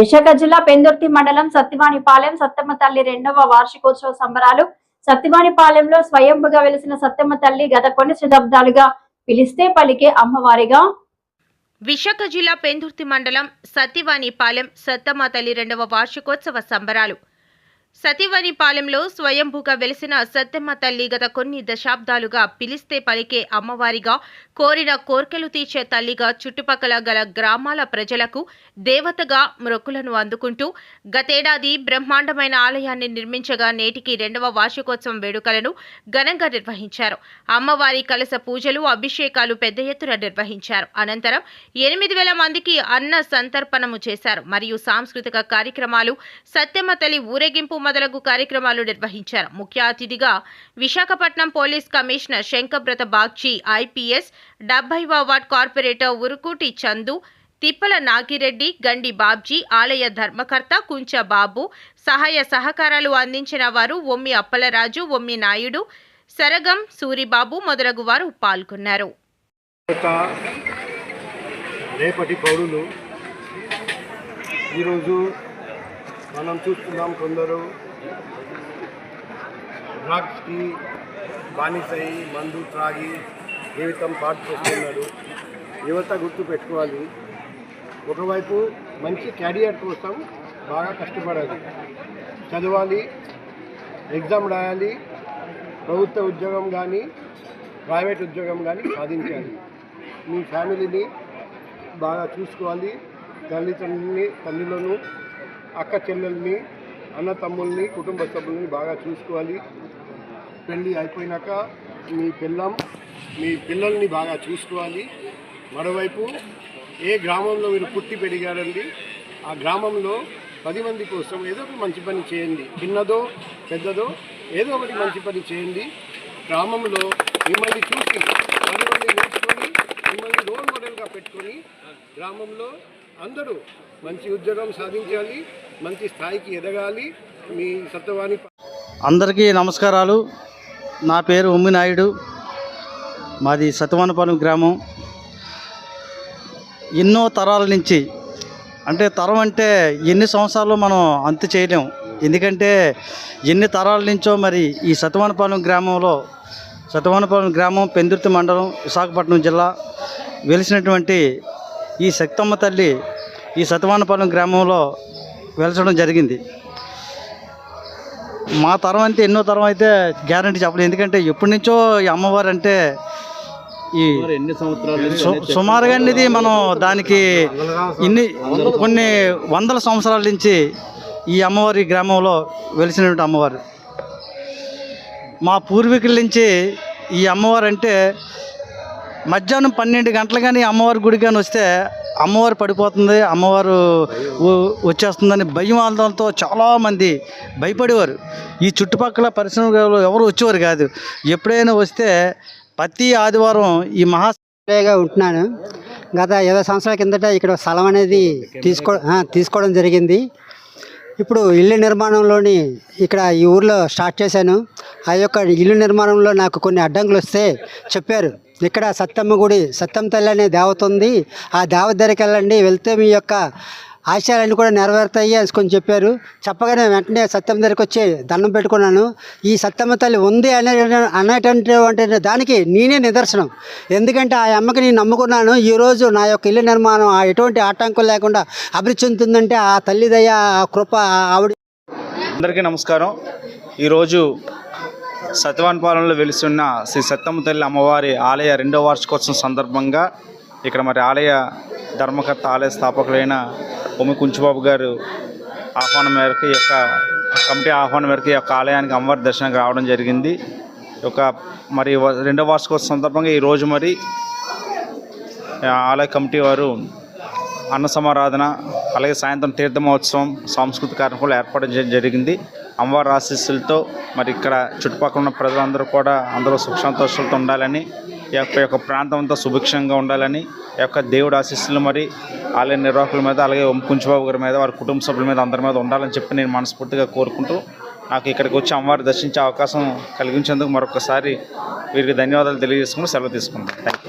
విశాఖ జిల్లా పెందుర్తి మండలం సత్యవాణిపాలెం సత్తమ్మ తల్లి రెండవ వార్షికోత్సవ సంబరాలు. సత్యవాణిపాలెంలో స్వయంభుగా వెలిసిన సత్తమ్మ తల్లి గత కొన్ని శతాబ్దాలుగా పిలిస్తే పలికే అమ్మవారిగా. విశాఖ జిల్లా పెందుర్తి మండలం సతివాణిపాలెం సత్తమ్మ తల్లి రెండవ వార్షికోత్సవ సంబరాలు సతివనిపాలెంలో స్వయంభూగా వెలిసిన సత్యమ్మ తల్లి గత కొన్ని దశాబ్దాలుగా పిలిస్తే పలికే అమ్మవారిగా కోరిన కోర్కెలు తీర్చే తల్లిగా చుట్టుపక్కల గల గ్రామాల ప్రజలకు దేవతగా మొక్కులను అందుకుంటూ గతేడాది బ్రహ్మాండమైన ఆలయాన్ని నిర్మించగా నేటికి రెండవ వార్షికోత్సవం వేడుకలను ఘనంగా నిర్వహించారు. అమ్మవారి కలస పూజలు అభిషేకాలు పెద్ద ఎత్తున నిర్వహించారు. అనంతరం ఎనిమిది వేల మందికి అన్న సంతర్పణము చేశారు. మరియు సాంస్కృతిక కార్యక్రమాలు సత్యమ్మ తల్లి ఊరేగింపు మొదలగు కార్యక్రమాలు నిర్వహించారు. ముఖ్య అతిథిగా Visakhapatnam police commissioner Shankhabrata Bagchi IPS డెబ్బైవ ward corporator Urukuti Chandu Tippala Nagireddy Gandi Babji ఆలయ ధర్మకర్త కుంచ బాబు సహాయ సహకారాలు అందించిన వారు ఒమ్మి అప్పలరాజు ఒమ్మి నాయుడు సరగం సూరిబాబు మొదలగు వారు పాల్గొన్నారు. రేపటి పౌరులు ఈరోజు మనం చూస్తున్నాం కొందరు డ్రగ్స్కి బానిసై మందు త్రాగి జీవితం పాటు చేస్తున్నాడు యువత గుర్తు పెట్టుకోవాలి. ఒకవైపు మంచి క్యారియర్ కోసం బాగా కష్టపడాలి. చదవాలి ఎగ్జామ్ రాయాలి ప్రభుత్వ ఉద్యోగం కానీ ప్రైవేట్ ఉద్యోగం కానీ సాధించాలి. మీ ఫ్యామిలీని బాగా చూసుకోవాలి. తల్లిదండ్రులని తల్లిలోనూ అక్క చెల్లెల్ని అన్న తమ్ముల్ని కుటుంబ సభ్యుల్ని బాగా చూసుకోవాలి. పెళ్ళి అయిపోయినాక మీ పిల్లం మీ పిల్లల్ని బాగా చూసుకోవాలి. మరోవైపు ఏ గ్రామంలో మీరు పుట్టి పెరిగారండి ఆ గ్రామంలో పది మంది కోసం ఏదో ఒక మంచి పని చేయండి. చిన్నదో పెద్దదో ఏదో ఒకటి మంచి పని చేయండి. గ్రామంలో మిమ్మల్ని చూసి పది మంది నేర్చుకొని మిమ్మల్ని రోల్ మోడల్గా పెట్టుకొని గ్రామంలో అందరూ మంచి ఉద్యోగం సాధించాలి మంచి స్థాయికి ఎదగాలి. మీ సత్యవాణి అందరికీ నమస్కారాలు. నా పేరు ఉమ్మినాయుడు మాది సత్యవానపాలెం గ్రామం. ఎన్నో తరాల నుంచి అంటే తరం అంటే ఎన్ని సంవత్సరాలు మనం అంతు చేయలేం. ఎందుకంటే ఎన్ని తరాల నుంచో మరి ఈ సత్యవానపాలెం గ్రామంలో సత్యవానపాలెం గ్రామం పెందుర్తి మండలం విశాఖపట్నం జిల్లా వెలిసినటువంటి ఈ శక్తమ్మ తల్లి ఈ సతవానపాలెం గ్రామంలో వెలచడం జరిగింది. మా తరం అంటే ఎన్నో తరం అయితే గ్యారంటీ చెప్పలేదు. ఎందుకంటే ఎప్పటి నుంచో ఈ అమ్మవారు అంటే ఈ ఎన్ని సంవత్సరాలు సు- సుమారుగా అనేది మనం దానికి ఇన్ని కొన్ని వందల సంవత్సరాల నుంచి ఈ అమ్మవారి గ్రామంలో వెలిసినటువంటి అమ్మవారు. మా పూర్వీకుల నుంచి ఈ అమ్మవారు అంటే మధ్యాహ్నం పన్నెండు గంటలు కానీ అమ్మవారి గుడి కానీ వస్తే అమ్మవారు పడిపోతుంది అమ్మవారు వచ్చేస్తుందని భయం ఆందోళనతో చాలామంది భయపడేవారు. ఈ చుట్టుపక్కల పరిశ్రమలు ఎవరు వచ్చేవారు కాదు. ఎప్పుడైనా వస్తే ప్రతి ఆదివారం ఈ మహాగా ఉంటున్నాను. గత ఇరవై సంవత్సరాల కిందట ఇక్కడ స్థలం అనేది తీసుకో తీసుకోవడం జరిగింది. ఇప్పుడు ఇల్లు నిర్మాణంలోని ఇక్కడ ఈ ఊర్లో స్టార్ట్ చేశాను. ఆ యొక్క ఇల్లు నిర్మాణంలో నాకు కొన్ని అడ్డంకులు వస్తే చెప్పారు. ఇక్కడ సత్తమ్మ గుడి సత్యం తల్లి అనే దేవత ఉంది. ఆ దేవత దగ్గరికి వెళ్ళండి వెళ్తే మీ యొక్క ఆశయాలన్నీ కూడా నెరవేరుతాయి అని చెప్పారు. చెప్పగానే వెంటనే సత్యం దగ్గరికి వచ్చి దండం పెట్టుకున్నాను. ఈ సత్యమ్మ తల్లి ఉంది అనే అనేటటువంటి దానికి నేనే నిదర్శనం. ఎందుకంటే ఆ అమ్మకి నేను నమ్ముకున్నాను ఈరోజు నా యొక్క ఇల్లు నిర్మాణం ఆ ఎటువంటి ఆటంకం లేకుండా అభివృద్ధి చెందుతుందంటే ఆ తల్లిదయ ఆ కృప ఆవిడ అందరికీ నమస్కారం. ఈరోజు సత్యవాన్పాలెంలో వెలిసిన శ్రీ సత్తమ్మ తల్లి అమ్మవారి ఆలయ రెండవ వార్షికోత్సవం సందర్భంగా ఇక్కడ మరి ఆలయ ధర్మకర్త ఆలయ స్థాపకులైన ఉమ్మి కుంచుబాబు గారు ఆహ్వానం మేరకు ఈ యొక్క కమిటీ ఆహ్వానం మేరకు ఈ యొక్క ఆలయానికి అమ్మవారి దర్శనానికి రావడం జరిగింది. ఒక మరి వ- రెండవ వార్షికోత్సవం సందర్భంగా ఈరోజు మరి ఆలయ కమిటీ వారు అన్న సమారాధన అలాగే సాయంత్రం తీర్థ మహోత్సవం సాంస్కృతిక కార్యక్రమాలు ఏర్పాటు చేయడం జరిగింది. అమ్మవారి ఆశీస్సులతో మరి ఇక్కడ చుట్టుపక్కల ఉన్న ప్రజలందరూ కూడా అందరూ సుఖ సంతోషాలతో ఉండాలని ఈ యొక్క యొక్క ప్రాంతం అంతా సుభిక్షంగా ఉండాలని ఈ యొక్క దేవుడి ఆశీస్సులు మరి ఆలయ నిర్వాహకుల మీద అలాగే కుంచుబాబు గారి మీద వారి కుటుంబ సభ్యుల మీద అందరి మీద ఉండాలని చెప్పి నేను మనస్ఫూర్తిగా కోరుకుంటూ నాకు ఇక్కడికి వచ్చి అమ్మవారి దర్శించే అవకాశం కలిగించేందుకు మరొకసారి వీరికి ధన్యవాదాలు తెలియజేసుకుని సెలవు తీసుకుంటాను థ్యాంక్